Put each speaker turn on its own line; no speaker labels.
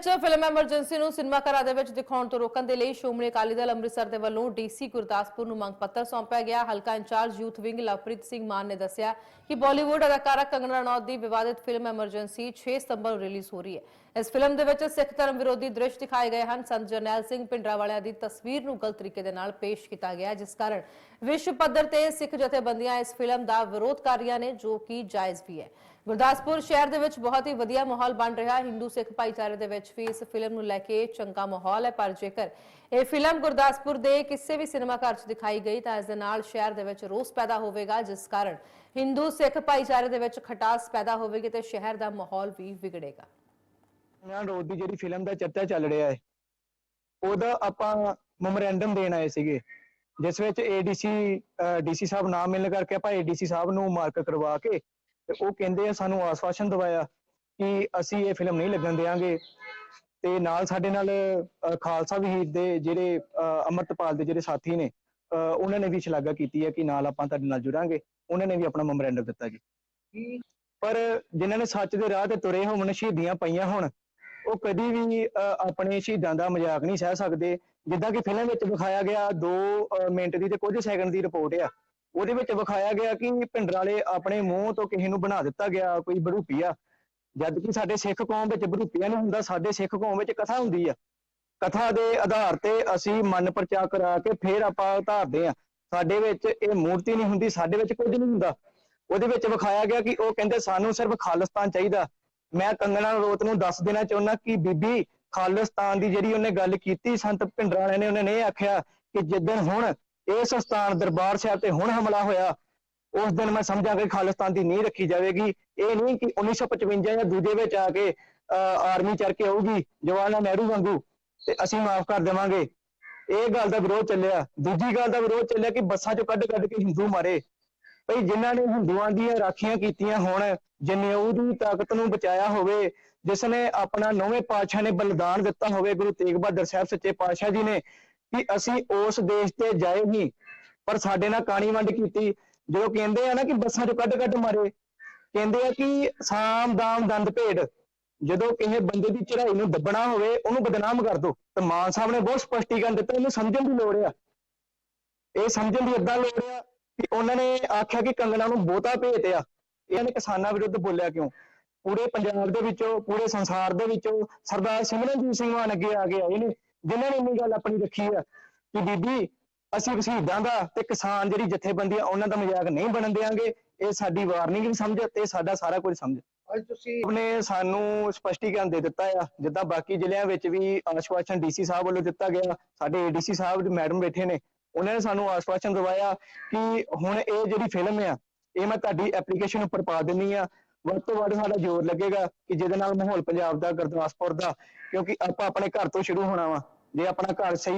ਵਿੱਚ film emergency ਨੂੰ cinema ਘਰਾਂ ਦੇ ਵਿੱਚ ਦਿਖਾਉਣ ਤੋਂ ਰੋਕਣ ਦੇ ਲਈ ਸ਼੍ਰੋਮਣੀ ਅਕਾਲੀ ਦਲ ਅੰਮ੍ਰਿਤਸਰ ਦੇ ਵੱਲੋਂ ਡੀਸੀ ਗੁਰਦਾਸਪੁਰ ਨੂੰ ਮੰਗ ਪੱਤਰ ਸੌਂਪਿਆ ਗਿਆ। ਹਲਕਾ in charge youth wing Lovepreet Singh Mann ਨੇ ਦੱਸਿਆ ਕਿ ਬਾਲੀਵੁੱਡ ਅਦਾਕਾਰਾ ਕੰਗਨਾ ਰਣੌਤ ਦੀ ਵਿਵਾਦਿਤ ਫਿਲਮ ਐਮਰਜੈਂਸੀ 6 ਸਤੰਬਰ ਨੂੰ ਰਿਲੀਜ਼ ਹੋ ਰਹੀ ਹੈ। ਇਸ ਫਿਲਮ ਦੇ ਵਿੱਚ ਸਿੱਖ ਧਰਮ ਵਿਰੋਧੀ ਦ੍ਰਿਸ਼ ਦਿਖਾਏ ਗਏ ਹਨ। ਸੰਤ ਜਰਨੈਲ ਸਿੰਘ ਪਿੰਡਰਾ ਵਾਲਿਆਂ ਦੀ ਤਸਵੀਰ ਨੂੰ ਗਲਤ ਤਰੀਕੇ ਦੇ ਨਾਲ ਪੇਸ਼ ਕੀਤਾ ਗਿਆ, ਜਿਸ ਕਾਰਨ ਵਿਸ਼ਵ ਪੱਧਰ ਤੇ ਸਿੱਖ ਜਥੇਬੰਦੀਆਂ ਇਸ ਫਿਲਮ ਦਾ ਵਿਰੋਧ ਕਰ ਰਹੀਆਂ ਨੇ, ਜੋ ਕਿ ਜਾਇਜ਼ ਵੀ ਹੈ। ਗੁਰਦਾਸਪੁਰ ਸ਼ਹਿਰ ਦੇ ਵਿੱਚ ਬਹੁਤ ਹੀ ਵਧੀਆ ਮਾਹੌਲ ਬਣ ਰਿਹਾ। ਹੈ ਹਿੰਦੂ ਸਿੱਖ ਭਾਈਚਾਰੇ ਦੇ ਵਿੱਚ ਵੀ ਇਸ ਫਿਲਮ ਨੂੰ ਲੈ ਕੇ ਚੰਗਾ ਮਾਹੌਲ ਹੈ, ਪਰ ਜੇਕਰ ਇਹ ਫਿਲਮ ਗੁਰਦਾਸਪੁਰ ਦੇ ਕਿਸੇ ਵੀ ਸਿਨੇਮਾ ਘਰ 'ਚ ਦਿਖਾਈ ਗਈ, ਤਾਂ ਇਸ ਦੇ ਨਾਲ ਸ਼ਹਿਰ ਦੇ ਵਿੱਚ ਰੋਸ ਪੈਦਾ ਹੋਵੇਗਾ, ਜਿਸ ਕਾਰਨ ਹਿੰਦੂ ਸਿੱਖ ਭਾਈਚਾਰੇ ਦੇ ਵਿੱਚ ਖਟਾਸ ਪੈਦਾ ਹੋਵੇਗੀ ਤੇ ਸ਼ਹਿਰ ਦਾ ਮਾਹੌਲ ਵੀ ਵਿਗੜੇਗਾ।
ਨਾ ਰੋਡ ਦੀ ਜਿਹੜੀ ਫਿਲਮ ਦਾ ਚਰਚਾ ਚੱਲ ਰਿਹਾ ਹੈ ਉਹਦਾ ਆਪਾਂ ਮੈਮੋਰੈਂਡਮ ਦੇਣ ਆਏ ਸੀਗੇ ਜਿਸ ਵਿੱਚ ਏਡੀਸੀ ਡੀਸੀ ਸਾਹਿਬ ਨਾ ਮਿਲਣ ਕਰਕੇ ਆਪਾਂ ਏਡੀਸੀ ਸਾਹਿਬ ਨੂੰ ਮਾਰਕ ਕਰਵਾ ਕੇ ਤੇ ਉਹ ਕਹਿੰਦੇ ਆ ਸਾਨੂੰ ਆਸਵਾਸ਼ਨ ਦਵਾਇਆ ਕਿ ਅਸੀਂ ਇਹ ਫਿਲਮ ਨਹੀਂ ਲੱਗਣ ਦੇਵਾਂਗੇ ਤੇ ਨਾਲ ਸਾਡੇ ਨਾਲ ਖਾਲਸਾ ਵੀਰ ਦੇ ਜਿਹੜੇ ਅਹ, ਅੰਮ੍ਰਿਤਪਾਲ ਦੇ ਜਿਹੜੇ ਸਾਥੀ ਨੇ ਅਹ, ਉਹਨਾਂ ਨੇ ਵੀ ਸ਼ਲਾਘਾ ਕੀਤੀ ਹੈ ਕਿ ਨਾਲ ਆਪਾਂ ਤੁਹਾਡੇ ਨਾਲ ਜੁੜਾਂਗੇ। ਉਹਨਾਂ ਨੇ ਵੀ ਆਪਣਾ ਮੈਮੋਰੈਂਡਮ ਦਿੱਤਾ ਜੀ। ਪਰ ਜਿਨ੍ਹਾਂ ਨੇ ਸੱਚ ਦੇ ਰਾਹ ਤੇ ਤੁਰੇ ਹੋਣ ਸ਼ਹੀਦੀਆਂ ਪਈਆਂ ਹੋਣ ਉਹ ਕਦੀ ਵੀ ਅਹ, ਆਪਣੇ ਸ਼ਹੀਦਾਂ ਦਾ ਮਜ਼ਾਕ ਨਹੀਂ ਸਹਿ ਸਕਦੇ। ਜਿੱਦਾਂ ਕਿ ਫਿਲਮ ਵਿੱਚ ਵਿਖਾਇਆ ਗਿਆ 2 ਮਿੰਟ ਦੀ ਤੇ ਕੁਝ ਸੈਕਿੰਡ ਦੀ ਰਿਪੋਰਟ ਆ। ਉਹਦੇ ਵਿੱਚ ਵਿਖਾਇਆ ਗਿਆ ਕਿ ਭਿੰਡਰਾਲੇ ਆਪਣੇ ਮੂੰਹ ਤੋਂ ਕਿਸੇ ਨੂੰ ਬਣਾ ਦਿੱਤਾ ਗਿਆ ਕੋਈ ਬਰੂਪੀਆ ਆ। ਜਦ ਕਿ ਸਾਡੇ ਸਿੱਖ ਕੌਮ ਵਿੱਚ ਬਰੂਪੀਆ ਨਹੀਂ ਹੁੰਦਾ ਸਾਡੇ ਸਿੱਖ ਕੌਮ ਵਿੱਚ ਕਥਾ ਹੁੰਦੀ ਆ। ਕਥਾ ਦੇ ਆਧਾਰ ਤੇ ਅਸੀਂ ਮਨ ਪ੍ਰਚਾਰ ਕਰਾ ਕੇ ਫੇਰ ਆਪਾਂ ਧਾਰਦੇ ਆ। ਸਾਡੇ ਵਿੱਚ ਇਹ ਮੂਰਤੀ ਨਹੀਂ ਹੁੰਦੀ ਸਾਡੇ ਵਿੱਚ ਕੁਝ ਨਹੀਂ ਹੁੰਦਾ। ਉਹਦੇ ਵਿੱਚ ਵਿਖਾਇਆ ਗਿਆ ਕਿ ਉਹ ਕਹਿੰਦੇ ਸਾਨੂੰ ਸਿਰਫ ਖਾਲਿਸਤਾਨ ਚਾਹੀਦਾ। ਮੈਂ ਕੰਗਣਾ ਰੋਤ ਨੂੰ ਦੱਸ ਦੇਣਾ ਚਾਹੁੰਦਾ ਕਿ ਬੀਬੀ ਖਾਲਿਸਤਾਨ ਦੀ ਜਿਹੜੀ ਉਹਨੇ ਗੱਲ ਕੀਤੀ ਸੰਤ ਭਿੰਡਰਾਣੇ ਨੇ ਉਹਨੇ ਇਹ ਆਖਿਆ ਕਿ ਜਿੱਦਣ ਹੁਣ ਇਸ ਸਥਾਨ ਦਰਬਾਰ ਸਾਹਿਬ ਤੇ ਹੁਣ ਹਮਲਾ ਹੋਇਆ ਉਸ ਦਿਨ ਮੈਂ ਸਮਝਾਂਗਾ ਕਿ ਖਾਲਿਸਤਾਨ ਦੀ ਨੀਂਹ ਰੱਖੀ ਜਾਵੇਗੀ। ਇਹ ਨਹੀਂ ਕਿ 1955 ਜਾਂ ਦੂਜੇ ਵਿੱਚ ਆ ਕੇ ਅਹ, ਆਰਮੀ ਚੜ ਕੇ ਆਊਗੀ ਜਵਾਹਰ ਲਾਲ ਨਹਿਰੂ ਵਾਂਗੂ ਤੇ ਅਸੀਂ ਮਾਫ ਕਰ ਦੇਵਾਂਗੇ। ਇਹ ਗੱਲ ਦਾ ਵਿਰੋਧ ਚੱਲਿਆ। ਦੂਜੀ ਗੱਲ ਦਾ ਵਿਰੋਧ ਚੱਲਿਆ ਕਿ ਬੱਸਾਂ ਚੋਂ ਕੱਢ ਕੱਢ ਕੇ ਹਿੰਦੂ ਮਾਰੇ। ਭਈ ਜਿਨ੍ਹਾਂ ਨੇ ਹਿੰਦੂਆਂ ਦੀਆਂ ਰਾਖੀਆਂ ਕੀਤੀਆਂ ਹੋਣ ਜਨੇਊ ਦੀ ਤਾਕਤ ਨੂੰ ਬਚਾਇਆ ਹੋਵੇ, ਜਿਸ ਨੇ ਆਪਣਾ ਨੌਵੇਂ ਪਾਤਸ਼ਾਹ ਨੇ ਬਲਿਦਾਨ ਦਿੱਤਾ ਹੋਵੇ, ਗੁਰੂ ਤੇਗ ਬਹਾਦਰ ਸਾਹਿਬ ਸੱਚੇ ਪਾਤਸ਼ਾਹ ਜੀ ਨੇ, ਕਿ ਅਸੀਂ ਉਸ ਦੇਸ਼ ਤੇ ਜਾਏ ਨਹੀਂ ਪਰ ਸਾਡੇ ਨਾਲ ਕਾਣੀ ਵੰਡ ਕੀਤੀ। ਜਦੋਂ ਕਹਿੰਦੇ ਆ ਨਾ ਕਿ ਬੱਸਾਂ ਚੋਂ ਕੱਢ ਕੱਢ ਮਾਰੇ, ਕਹਿੰਦੇ ਆ ਕਿ ਸਾਮ ਦਾਮ ਦੰਦ ਭੇਡ, ਜਦੋਂ ਕਿਸੇ ਬੰਦੇ ਦੀ ਚੜ੍ਹਾਈ ਨੂੰ ਦੱਬਣਾ ਹੋਵੇ, ਉਹਨੂੰ ਬਦਨਾਮ ਕਰ ਦੋ। ਤੇ ਮਾਨ ਸਾਹਿਬ ਨੇ ਬਹੁਤ ਸਪਸ਼ਟੀਕਰਨ ਦਿੱਤਾ, ਇਹਨੂੰ ਸਮਝਣ ਦੀ ਲੋੜ ਆ। ਇਹ ਸਮਝਣ ਦੀ ਏਦਾਂ ਲੋੜ ਆ ਕਿ ਉਹਨਾਂ ਨੇ ਆਖਿਆ ਕਿ ਕੰਗਣਾ ਨੂੰ ਬਹੁਤਾ ਭੇਤ ਆ। ਇਹਨਾਂ ਨੇ ਕਿਸਾਨਾਂ ਵਿਰੁੱਧ ਬੋਲਿਆ ਕਿਉਂ? ਪੂਰੇ ਪੰਜਾਬ ਦੇ ਵਿੱਚੋਂ ਪੂਰੇ ਸੰਸਾਰ ਦੇ ਵਿੱਚੋਂ ਸਰਦਾਰ ਸਿਮਰਨਜੀਤ ਸਿੰਘ ਮਾਨ ਅੱਗੇ ਆ ਕੇ ਆਏ ਨੇ ਜਿਨ੍ਹਾਂ ਨੇ ਇੰਨੀ ਗੱਲ ਆਪਣੀ ਰੱਖੀ ਆ ਕਿ ਬੀਬੀ ਅਸੀਂ ਸ਼ਹੀਦਾਂ ਦਾ ਤੇ ਕਿਸਾਨ ਜਿਹੜੀ ਜਥੇਬੰਦੀਆਂ ਉਹਨਾਂ ਦਾ ਮਜ਼ਾਕ ਨਹੀਂ ਬਣਨ ਦੇਵਾਂਗੇ ਇਹ ਸਾਡੀ ਵਾਰਨਿੰਗ ਵੀ ਸਮਝ ਤੇ ਸਾਡਾ ਸਾਰਾ ਕੁਝ ਸਮਝ।
ਅੱਜ ਤੁਸੀਂ
ਉਹਨੇ ਸਾਨੂੰ ਸਪਸ਼ਟੀਕਰਨ ਦੇ ਦਿੱਤਾ ਆ। ਜਿੱਦਾਂ ਬਾਕੀ ਜ਼ਿਲ੍ਹਿਆਂ ਵਿੱਚ ਵੀ ਆਸ਼ਵਾਸਨ ਡੀਸੀ ਸਾਹਿਬ ਵੱਲੋਂ ਦਿੱਤਾ ਗਿਆ। ਸਾਡੇ ਏਡੀਸੀ ਸਾਹਿਬ ਮੈਡਮ ਬੈਠੇ ਨੇ। ਉਹਨਾਂ ਨੇ ਸਾਨੂੰ ਆਸ਼ਵਾਸਨ ਦਵਾਇਆ ਕਿ ਹੁਣ ਇਹ ਜਿਹੜੀ ਫਿਲਮ ਆ, ਇਹ ਮੈਂ ਤੁਹਾਡੀ ਐਪਲੀਕੇਸ਼ਨ ਉੱਪਰ ਪਾ ਦਿੰਨੀ ਆ। ਵੱਧ ਤੋਂ ਵੱਧ ਸਾਡਾ ਜ਼ੋਰ ਲੱਗੇਗਾ ਕਿ ਜਿਹਦੇ ਨਾਲ ਮਾਹੌਲ ਪੰਜਾਬ ਦਾ, ਗੁਰਦਾਸਪੁਰ ਦਾ, ਕਿਉਂਕਿ ਆਪਾਂ ਆਪਣੇ ਘਰ ਤੋਂ ਸ਼ੁਰੂ ਹੋਣਾ ਵਾ। ਜੇ ਆਪਣਾ ਘਰ ਸਹੀ